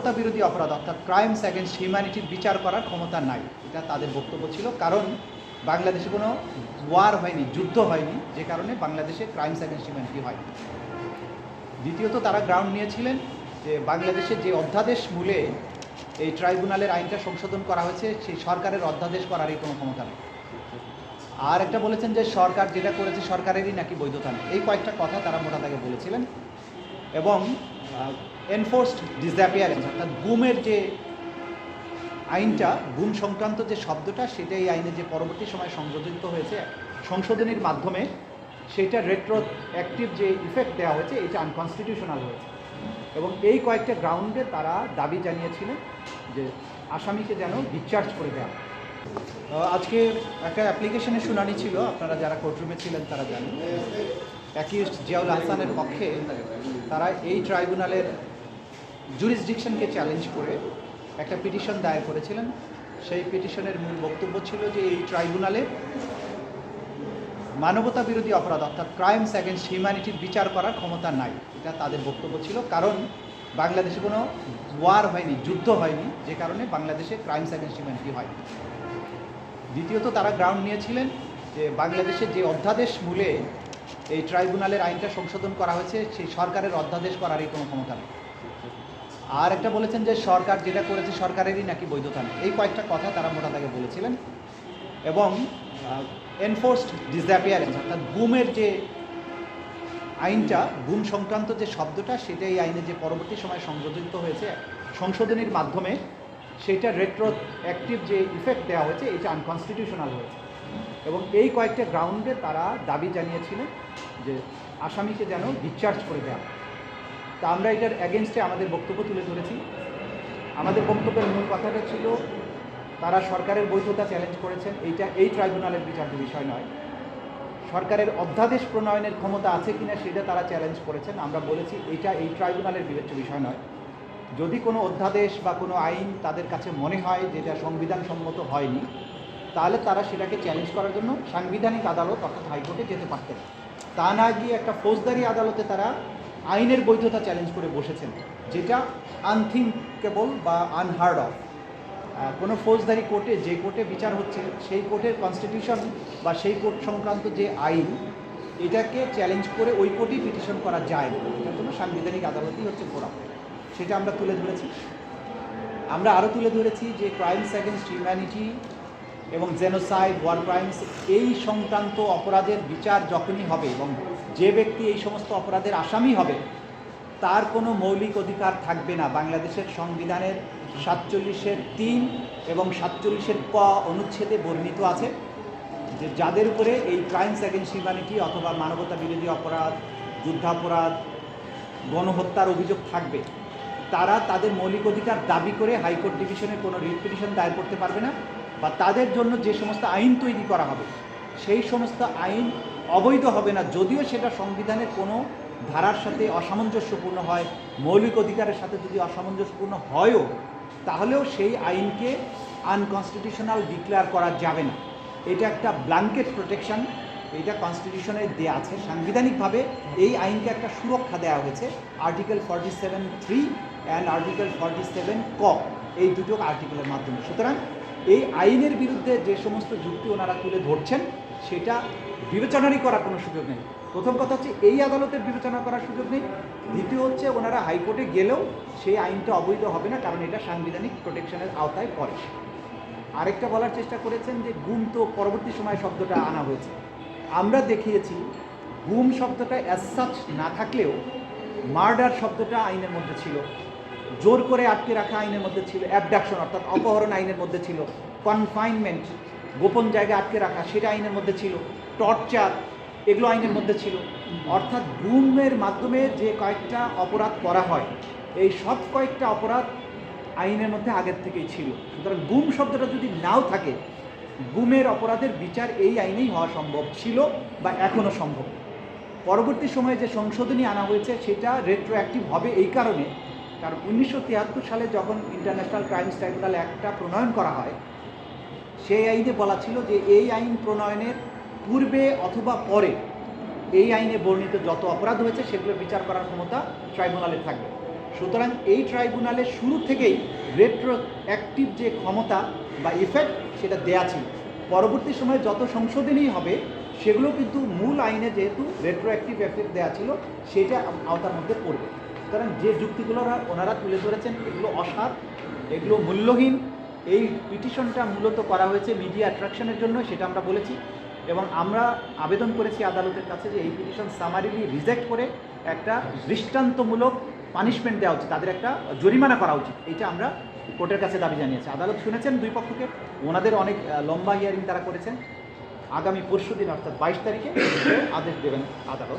মানবতা বিরোধী অপরাধ, অর্থাৎ ক্রাইমস অ্যাগেনস্ট হিউম্যানিটির বিচার করার ক্ষমতা নাই। এটা তাদের বক্তব্য ছিল। কারণ বাংলাদেশে কোনো ওয়ার হয়নি, যুদ্ধ হয়নি, যে কারণে বাংলাদেশে ক্রাইমস অ্যাগেনস্ট হিউম্যানিটি হয়। দ্বিতীয়ত তারা গ্রাউন্ড নিয়েছিলেন যে বাংলাদেশে যে অধ্যাদেশ মূলে এই ট্রাইব্যুনালের আইনটা সংশোধন করা হয়েছে, সেই সরকারের অধ্যাদেশ করারই কোনো ক্ষমতা নেই। আর একটা বলেছেন যে সরকার যেটা করেছে সরকারেরই নাকি বৈধতা নেই। এই কয়েকটা কথা তারা মোটা দাগে বলেছিলেন। এবং এনফোর্সড ডিসঅ্যাপিয়ারেন্স অর্থাৎ গুমের যে আইনটা, গুম সংক্রান্ত যে শব্দটা সেটা এই আইনে যে পরবর্তী সময় সংযোজিত হয়েছে সংশোধনীর মাধ্যমে, সেটা রেট্রো অ্যাক্টিভ যে ইফেক্ট দেওয়া হয়েছে, এটা আনকনস্টিটিউশনাল হয়েছে এবং এই কয়েকটা গ্রাউন্ডে তারা দাবি জানিয়েছিলেন যে আসামিকে যেন ডিসচার্জ করে দেওয়া। আজকে একটা অ্যাপ্লিকেশনের শুনানি ছিল, আপনারা যারা কোর্টরুমে ছিলেন তারা জানেন অ্যাকিউজড জিয়াউল হাসানের পক্ষে তারা এই ট্রাইব্যুনালের জুরিসডিকশনকে চ্যালেঞ্জ করে একটা পিটিশন দায়ের করেছিলেন। সেই পিটিশনের মূল বক্তব্য ছিল যে এই ট্রাইব্যুনালে মানবতা বিরোধী অপরাধ, অর্থাৎ ক্রাইমস অ্যাগেনস্ট হিউম্যানিটির বিচার করার ক্ষমতা নাই। এটা তাদের বক্তব্য ছিল। কারণ বাংলাদেশে কোনো ওয়ার হয়নি, যুদ্ধ হয়নি, যে কারণে বাংলাদেশে ক্রাইমস অ্যাগেনস্ট হিউম্যানিটি হয়। দ্বিতীয়ত তারা গ্রাউন্ড নিয়েছিলেন যে বাংলাদেশে যে অধ্যাদেশ মূলে এই ট্রাইব্যুনালের আইনটা সংশোধন করা হয়েছে, সেই সরকারের অধ্যাদেশ করারই কোনো ক্ষমতা নেই। আর একটা বলেছেন যে সরকার যেটা করেছে সরকারেরই নাকি বৈধতা নেই। এই কয়েকটা কথা তারা মোটা দাগে বলেছিলেন। এবং এনফোর্সড ডিসঅ্যাপিয়ারেন্স অর্থাৎ গুমের যে আইনটা, গুম সংক্রান্ত যে শব্দটা, সেটা এই আইনে যে পরবর্তী সময় সংযোজিত হয়েছে, সংশোধনীর মাধ্যমে, সেটা রেট্রো অ্যাক্টিভ যে ইফেক্ট দেওয়া হয়েছে, এটা আনকনস্টিটিউশনাল হয়েছে। এবং এই কয়েকটা গ্রাউন্ডে তারা দাবি জানিয়েছিলেন যে আসামিকে যেন ডিসচার্জ করে দেওয়া তা আমরা এটার অ্যাগেনস্টে আমাদের বক্তব্য তুলে ধরেছি। আমাদের বক্তব্যের মূল কথাটা ছিল, তারা সরকারের বৈধতা চ্যালেঞ্জ করেছেন। এইটা এই ট্রাইব্যুনালের বিচার্য বিষয় নয়। সরকারের অধ্যাদেশ প্রণয়নের ক্ষমতা আছে কিনা সেটা তারা চ্যালেঞ্জ করেছেন। আমরা বলেছি, এইটা এই ট্রাইব্যুনালের বিবেচ্য বিষয় নয়। যদি কোনো অধ্যাদেশ বা কোনো আইন তাদের কাছে মনে হয় যেটা সংবিধান সম্মত হয়নি তাহলে তারা সেটাকে চ্যালেঞ্জ করার জন্য সাংবিধানিক আদালত, অর্থাৎ হাইকোর্টে যেতে পারতেন। তা না গিয়ে একটা ফৌজদারি আদালতে তারা আইনের বৈধতা চ্যালেঞ্জ করে বসেছেন, যেটা আনথিঙ্কেবল বা আনহার্ড অফ কোনো ফৌজদারি কোর্টে যে কোর্টে বিচার হচ্ছে, সেই কোর্টের কনস্টিটিউশন বা সেই কোর্ট সংক্রান্ত যে আইন, এটাকে চ্যালেঞ্জ করে ওই কোর্টেই পিটিশন করা যায় না। এটার জন্য সাংবিধানিক আদালতই হচ্ছে ফোরাম সেটা আমরা তুলে ধরেছি। আমরা আরও তুলে ধরেছি যে ক্রাইমস অ্যাগেনস্ট হিউম্যানিটি এবং জেনোসাইড ওয়ার ক্রাইমস এই সংক্রান্ত অপরাধের বিচার যখনই হবে এবং যে ব্যক্তি এই সমস্ত অপরাধের আসামি হবে, তার কোনো মৌলিক অধিকার থাকবে না। বাংলাদেশের সংবিধানের সাতচল্লিশের তিন এবং সাতচল্লিশের ক অনুচ্ছেদে বর্ণিত আছে যে যাদের উপরে এই ক্রাইমস অ্যাগেন্স্ট হিউম্যানিটি অথবা মানবতা বিরোধী অপরাধ, যুদ্ধাপরাধ, গণহত্যার অভিযোগ থাকবে, তারা তাদের মৌলিক অধিকার দাবি করে হাইকোর্ট ডিভিশনে কোনো রিট পিটিশন দায়ের করতে পারবে না। বা তাদের জন্য যে সমস্ত আইন তৈরি করা হবে, সেই সমস্ত আইন অবৈধ হবে না। যদিও সেটা সংবিধানের কোনো ধারার সাথে অসামঞ্জস্যপূর্ণ হয়, মৌলিক অধিকারের সাথে যদি অসামঞ্জস্যপূর্ণ হয়ও, তাহলেও সেই আইনকে আনকনস্টিটিউশনাল ডিক্লেয়ার করা যাবে না। এটা একটা ব্ল্যাঙ্কেট প্রোটেকশন, এটা কনস্টিটিউশনে দেওয়া আছে। সাংবিধানিকভাবে এই আইনকে একটা সুরক্ষা দেওয়া হয়েছে, article forty seven three and article forty seven ক, এই দুটো আর্টিকেলের মাধ্যমে। সুতরাং এই আইনের বিরুদ্ধে যে সমস্ত যুক্তি ওনারা তুলে ধরছেন, সেটা বিবেচনারই করার কোনো সুযোগ নেই। প্রথম কথা হচ্ছে, এই আদালতের বিবেচনা করার সুযোগ নেই। দ্বিতীয় হচ্ছে, ওনারা হাইকোর্টে গেলেও সেই আইনটা অবৈধ হবে না, কারণ এটা সাংবিধানিক প্রোটেকশনের আওতায় পড়ে। আরেকটা বলার চেষ্টা করেছেন যে, গুম তো পরবর্তী সময় শব্দটা আনা হয়েছে। আমরা দেখিয়েছি, গুম শব্দটা অ্যাজ সাচ না থাকলেও মার্ডার শব্দটা আইনের মধ্যে ছিল। জোর করে আটকে রাখা আইনের মধ্যে ছিল অ্যাবডাকশন অর্থাৎ অপহরণ আইনের মধ্যে ছিল কনফাইনমেন্ট গোপন জায়গায় আটকে রাখা সেটা আইনের মধ্যে ছিল টর্চার এগুলো আইনের মধ্যে ছিল। অর্থাৎ গুমের মাধ্যমে যে কয়েকটা অপরাধ করা হয়, এই সব কয়েকটা অপরাধ আইনের মধ্যে আগের থেকেই ছিল। সুতরাং গুম শব্দটা যদি নাও থাকে, গুমের অপরাধের বিচার এই আইনেই হওয়া সম্ভব ছিল বা এখনও সম্ভব। পরবর্তী সময়ে যে সংশোধনী আনা হয়েছে, সেটা রেট্রোঅ্যাক্টিভ হবে এই কারণে। কারণ উনিশশো তিয়াত্তর সালে যখন ইন্টারন্যাশনাল ক্রাইমস ট্রাইব্যুনাল একটা প্রণয়ন করা হয়, সেই আইনে বলা ছিল যে এই আইন প্রণয়নের পূর্বে অথবা পরে এই আইনে বর্ণিত যত অপরাধ হয়েছে সেগুলো বিচার করার ক্ষমতা ট্রাইব্যুনালের থাকবে। সুতরাং এই ট্রাইব্যুনালের শুরু থেকেই রেট্রো অ্যাক্টিভ যে ক্ষমতা বা ইফেক্ট সেটা দেয়া ছিল। পরবর্তী সময়ে যত সংশোধনী হবে, সেগুলো কিন্তু মূল আইনে যেহেতু রেট্রো অ্যাক্টিভ এফেক্ট দেওয়া ছিল, সেটা আওতার মধ্যে পড়বে। সুতরাং যে যুক্তিগুলো ওনারা তুলে ধরেছেন, এগুলো অসার এগুলো মূল্যহীন। এই পিটিশনটা মূলত করা হয়েছে মিডিয়া অ্যাট্রাকশনের জন্য, সেটা আমরা বলেছি। এবং আমরা আবেদন করেছি আদালতের কাছে যে এই পিটিশন সামারিলি রিজেক্ট করে একটা দৃষ্টান্তমূলক পানিশমেন্ট দেওয়া উচিত, তাদের একটা জরিমানা করা উচিত। এটা আমরা কোর্টের কাছে দাবি জানিয়েছি। আদালত শুনেছেন দুই পক্ষকে। ওনাদের অনেক লম্বা হিয়ারিং তারা করেছেন। আগামী পরশু দিন অর্থাৎ বাইশ তারিখে, আদেশ দেবেন আদালত।